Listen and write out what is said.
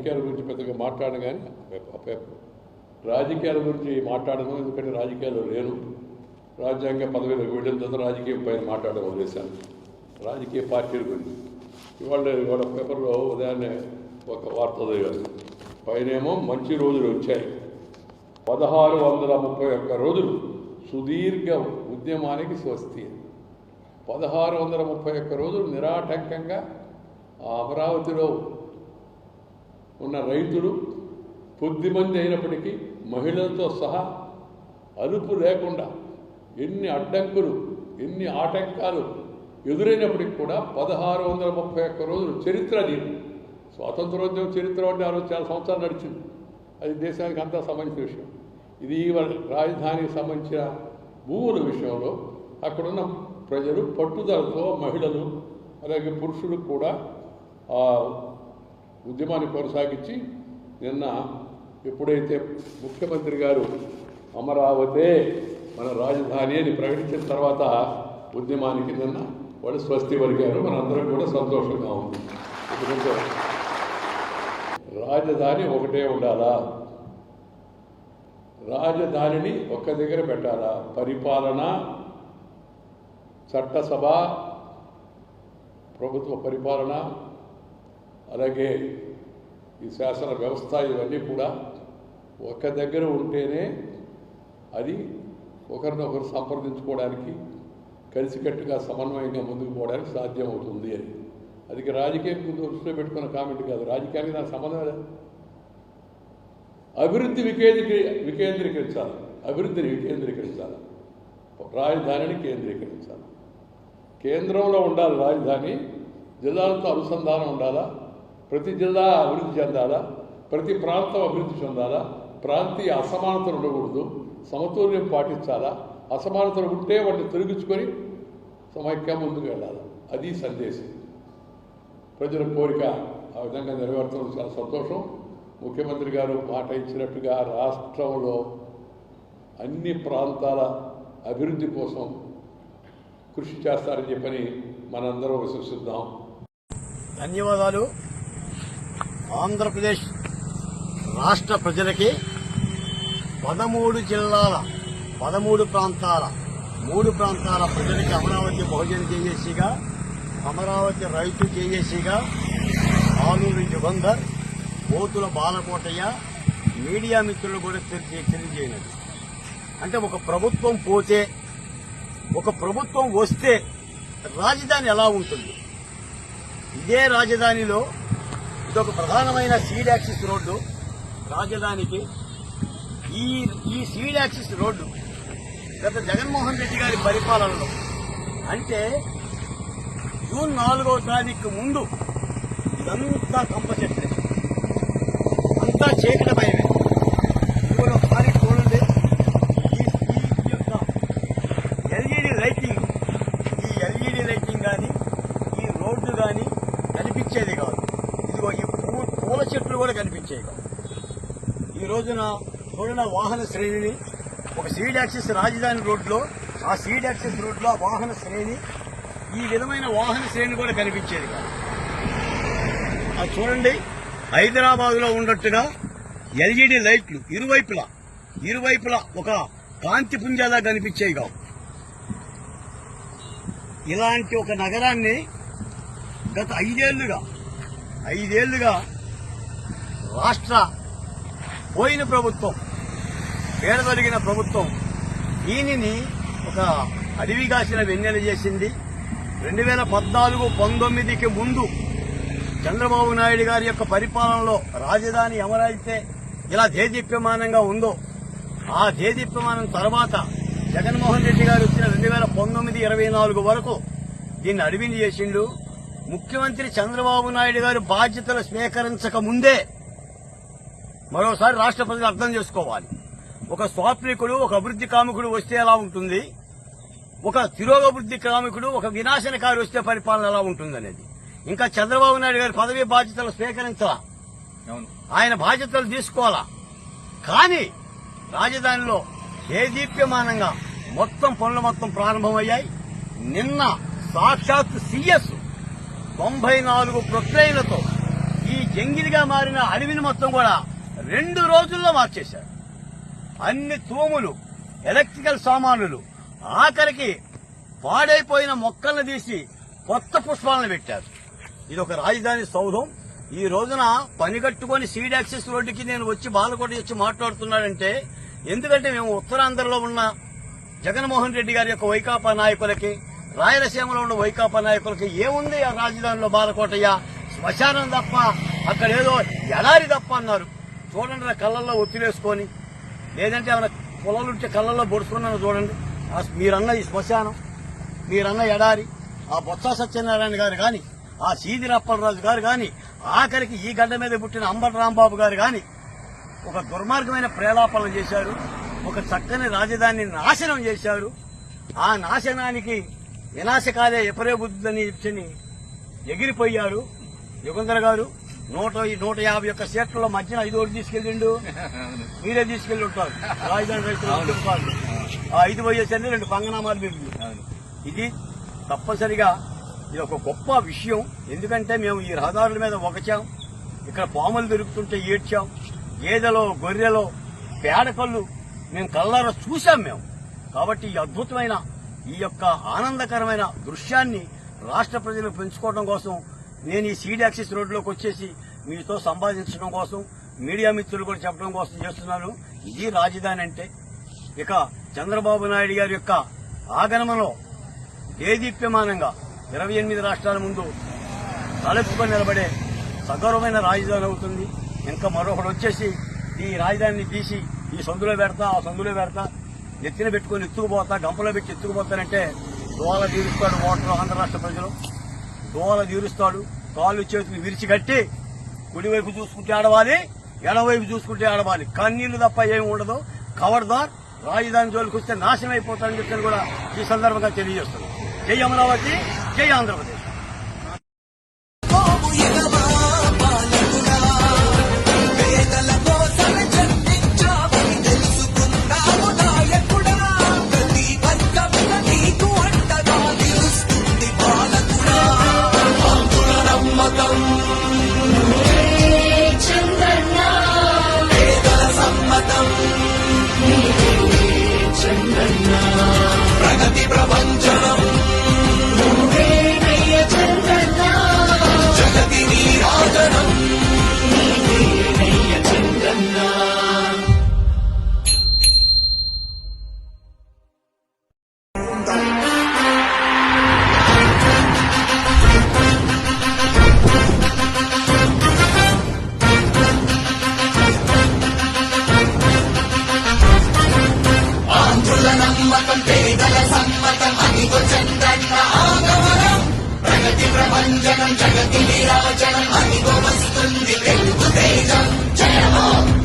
రాజకీయాల గురించి పెద్దగా మాట్లాడను కానీ పేపర్ రాజకీయాల గురించి మాట్లాడను ఎందుకంటే రాజకీయాలు లేను రాజ్యాంగ పదవిలోకి వెళ్ళిన తర్వాత రాజకీయం పైన మాట్లాడడం వదిలేశాను. రాజకీయ పార్టీల గురించి. ఇవాళ ఇవాళ పేపర్లో ఉదయాన్నే ఒక వార్త చదివాను పైనేమో మంచి రోజులు వచ్చాయి. పదహారు వందల ముప్పై ఒక్క రోజులు సుదీర్ఘ ఉద్యమానికి స్వస్తి. పదహారు వందల ముప్పై ఒక్క రోజులు నిరాటంకంగా ఆ అమరావతిలో ఉన్న రైతులు కొద్దిమంది అయినప్పటికీ మహిళలతో సహా అదుపు లేకుండా ఎన్ని అడ్డంకులు ఎన్ని ఆటంకాలు ఎదురైనప్పటికి కూడా పదహారు వందల ముప్పై ఒక్క రోజులు చరిత్ర దీన్ని స్వాతంత్రోద్యమ చరిత్ర అంటే ఆ రోజు చాలా సంవత్సరాలు నడిచింది. అది దేశానికి అంతా సంబంధించిన విషయం. ఇది రాజధానికి సంబంధించిన భూముల విషయంలో అక్కడున్న ప్రజలు పట్టుదలతో మహిళలు అలాగే పురుషులు కూడా ఉద్యమాన్ని కొనసాగించి నిన్న ఎప్పుడైతే ముఖ్యమంత్రి గారు అమరావతే మన రాజధాని అని ప్రకటించిన తర్వాత ఉద్యమానికి నిన్న వాళ్ళు స్వస్తి పలికారు. మనందరం కూడా సంతోషంగా ఉంది ఎందుకంటే రాజధాని ఒకటే ఉండాలా? రాజధానిని ఒక్క దగ్గర పెట్టాలా? పరిపాలన చట్టసభ ప్రభుత్వ పరిపాలన అలాగే ఈ శాసన వ్యవస్థ ఇవన్నీ కూడా ఒక దగ్గర ఉంటేనే అది ఒకరినొకరు సంప్రదించుకోవడానికి కలిసికట్టుగా సమన్వయంగా ముందుకు పోవడానికి సాధ్యమవుతుంది అని. అది రాజకీయం దృష్టిలో పెట్టుకున్న కామెంట్ కాదు. రాజకీయానికి నాకు సంబంధం లేదు? అభివృద్ధి వికేంద్రీ వికేంద్రీకరించాలి. అభివృద్ధిని వికేంద్రీకరించాలి. రాజధానిని కేంద్రీకరించాలి. కేంద్రంలో ఉండాలి రాజధాని జిల్లాలతో అనుసంధానం ఉండాలా? ప్రతి జిల్లా అభివృద్ధి చెందాలా? ప్రతి ప్రాంతం అభివృద్ధి చెందాలా? ప్రాంతీయ అసమానతలు ఉండకూడదు. సమతుల్యం పాటించాలా? అసమానతలు ఉంటే వాటిని తొలగించుకొని సమైక్య ముందుకు వెళ్ళాలి? అది సందేశం. ప్రజల కోరిక ఆ విధంగా నెరవేర్చడం చాలా సంతోషం. ముఖ్యమంత్రి గారు మాట ఇచ్చినట్టుగా రాష్ట్రంలో అన్ని ప్రాంతాల అభివృద్ధి కోసం కృషి చేస్తారని చెప్పని మనందరం విశ్వసిద్దాం. ధన్యవాదాలు. ఆంధ్రప్రదేశ్ రాష్ట్ర ప్రజలకి పదమూడు జిల్లాల పదమూడు ప్రాంతాల మూడు ప్రాంతాల ప్రజలకి అమరావతి బహుజన జేఏసీగా అమరావతి రైతు జేఏసీగా ఆలూరి యుగంధర్ పోతుల బాలకోటయ్య మీడియా మిత్రులు కూడా తెలియ- తెలియజేయనది అంటే ఒక ప్రభుత్వం పోతే ఒక ప్రభుత్వం వస్తే రాజధాని ఎలా ఉంటుంది? ఇదే రాజధానిలో ఇదొక ప్రధానమైన సీడ్ యాక్సిస్ రోడ్డు రాజధానికి. ఈ ఈ సీడ్ యాక్సిస్ రోడ్డు గత జగన్మోహన్ రెడ్డి గారి పరిపాలనలో. అంటే జూన్ నాలుగవ తారీఖు ముందు ఇదంతా కంప చెట్లే. అంతా చీకటమైన ఇప్పుడు ఒకసారి చూడండి ఈ ఈ యొక్క ఎల్ఈడి లైటింగ్ ఈ ఎల్ఈడి లైటింగ్ కానీ ఈ రోడ్డు కానీ కనిపించేది కాదు ఇదిగో ఈ పూ- పూల చెట్లు కూడా కనిపించేవి కాదు ఈ రోజున చూడన వాహన శ్రేణిని ఒక సీడ్ యాక్సిస్ రాజధాని రోడ్లో ఆ సీడ్ యాక్సిస్ రోడ్లో వాహన శ్రేణి ఈ విధమైన వాహన శ్రేణి కూడా కనిపించేది అది చూడండి హైదరాబాద్లో ఉన్నట్టుగా ఎల్ఈడి లైట్లు ఇరువైపులా ఇరువైపులా ఒక కాంతి పుంజాలా కనిపించేవి కావు. ఇలాంటి ఒక నగరాన్ని గత ఐదేళ్ళుగా ఐదేళ్ళుగా రాష్ట్ర పోయిన ప్రభుత్వం పేరదొరిగిన ప్రభుత్వం దీనిని ఒక అడవిగాసిన వెన్నెల చేసింది. రెండు వేల పద్నాలుగు పంతొమ్మిదికి ముందు చంద్రబాబు నాయుడు గారి యొక్క పరిపాలనలో రాజధాని ఎవరైతే ఇలా దేదీప్యమానంగా ఉందో ఆ దేదీప్యమానం తర్వాత జగన్మోహన్ రెడ్డి గారు వచ్చిన రెండు వేల పంతొమ్మిది ఇరవై నాలుగు వరకు దీన్ని అడవిని చేసిండు. ముఖ్యమంత్రి చంద్రబాబు నాయుడు గారు బాధ్యతలు స్వీకరించక ముందే మరోసారి రాష్ట్ర ప్రజలు అర్థం చేసుకోవాలి. ఒక స్వాప్నికుడు ఒక అభివృద్ధి కాముకుడు వస్తే ఎలా ఉంటుంది? ఒక తిరోగభివృద్ధి కాముకుడు ఒక వినాశనకారి వస్తే పరిపాలన ఎలా ఉంటుందనేది. ఇంకా చంద్రబాబు నాయుడు గారి పదవి బాధ్యతలు స్వీకరించాలా? ఆయన బాధ్యతలు తీసుకోవాలా? కానీ రాజధానిలో దేదీప్యమానంగా మొత్తం పనులు మొత్తం ప్రారంభమయ్యాయి. నిన్న సాక్షాత్ సీఎస్ తొంభై నాలుగు ప్రొక్లైన్లతో ఈ ఎంగిలిగా మారిన అడవిని మొత్తం కూడా రెండు రోజుల్లో మార్చేశారు. అన్ని తూములు ఎలక్ట్రికల్ సామానులు ఆఖరికి పాడైపోయిన మొక్కలను తీసి కొత్త పుష్పాలను పెట్టారు. ఇది ఒక రాజధాని సౌధం. ఈ రోజున పని కట్టుకొని సీడ్ యాక్సెస్ రోడ్డుకి నేను వచ్చి బాలకోట వచ్చి మాట్లాడుతున్నాడంటే ఎందుకంటే మేము ఉత్తరాంధ్రలో ఉన్న జగన్మోహన్ రెడ్డి గారి యొక్క వైకాపా నాయకులకి రాయలసీమలో ఉన్న వైకాపా నాయకులకి ఏముంది ఆ రాజధానిలో బాలకోటయ్య? శ్మశానం తప్ప అక్కడ ఏదో ఎడారి తప్ప అన్నారు. చూడండి నా కళ్ళల్లో ఒత్తిలేసుకొని లేదంటే ఏమైనా పొలాలుంటే కళ్ళల్లో పొడుచుకున్నాను చూడండి. మీరన్న ఈ శ్మశానం మీరన్న ఎడారి ఆ బొత్స సత్యనారాయణ గారు కానీ ఆ సీదిరి అప్పలరాజు గారు కానీ ఆఖరికి ఈ గడ్డ మీద పుట్టిన అంబటి రాంబాబు గారు కానీ ఒక దుర్మార్గమైన ప్రేలాపన చేశారు ఒక చక్కని రాజధానిని నాశనం చేశారు. ఆ నాశనానికి వినాశకాలే ఎపరే బుద్ధిని ఇచ్చని ఎగిరిపోయారు. యుగంధర గారు నూట నూట యాభై ఒక్క సీట్ల మధ్యన ఐదు ఓట్లు తీసుకెళ్ళిండు. మీరే తీసుకెళ్ళి ఉంటారు. రాజధాని రైతులు. ఆ ఐదు పోయేసరికి రెండు పంగనామాలు మీరు ఇది తప్పనిసరిగా ఇది ఒక గొప్ప విషయం. ఎందుకంటే మేము ఈ రహదారుల మీద ఒకచాం. ఇక్కడ పాములు దొరుకుతుంటే ఏడ్చాం. గేదెలో గొర్రెలో పేడకళ్ళు మేము కళ్ళారా చూశాం మేము. కాబట్టి ఈ అద్భుతమైన ఈ యొక్క ఆనందకరమైన దృశ్యాన్ని రాష్ట్ర ప్రజలు పెంచుకోవడం కోసం నేను ఈ సీడ్ యాక్సిస్ రోడ్లోకి వచ్చేసి మీతో సంపాదించడం కోసం మీడియా మిత్రులు కూడా చెప్పడం కోసం చేస్తున్నాను. ఇది రాజధాని అంటే. ఇక చంద్రబాబు నాయుడు గారి యొక్క ఆగమనంలో దేదీప్యమానంగా ఇరవై ఎనిమిది రాష్ట్రాల ముందు తలెత్తుకొని నిలబడే సగౌరవమైన రాజధాని అవుతుంది. ఇంకా మరొకడు వచ్చేసి ఈ రాజధానిని తీసి ఈ సందులో పెడతా ఆ సందులో పెడతా నెత్తిన పెట్టుకొని ఎత్తుకుపోతా గంపలో పెట్టి ఎత్తుకుపోతానంటే దోళ తీరుస్తాడు ఓటర్ ఆంధ్ర రాష్ట్ర ప్రజలు. దోల తీరుస్తాడు కాళ్ళు చేతులు విరిచిగట్టి కుడివైపు చూసుకుంటే ఆడవాలి ఎడవైపు చూసుకుంటే ఆడవాలి. కన్నీళ్ళు తప్ప ఏమి ఉండదు. కవర్దార్ రాజధాని జోలికి వస్తే నాశనం అయిపోతాడని చెప్పని కూడా ఈ సందర్భంగా తెలియజేస్తుంది జై అమరావతి జై ఆంధ్రప్రదేశ్. సమ్మతం పేదల సమ్మతం అదిగో చంద్రన్న ఆగమనం. ప్రగతి ప్రపంచనం జగతి విరాజనం అనిగో వస్తుంది తెలుగు తేజం. జయమో!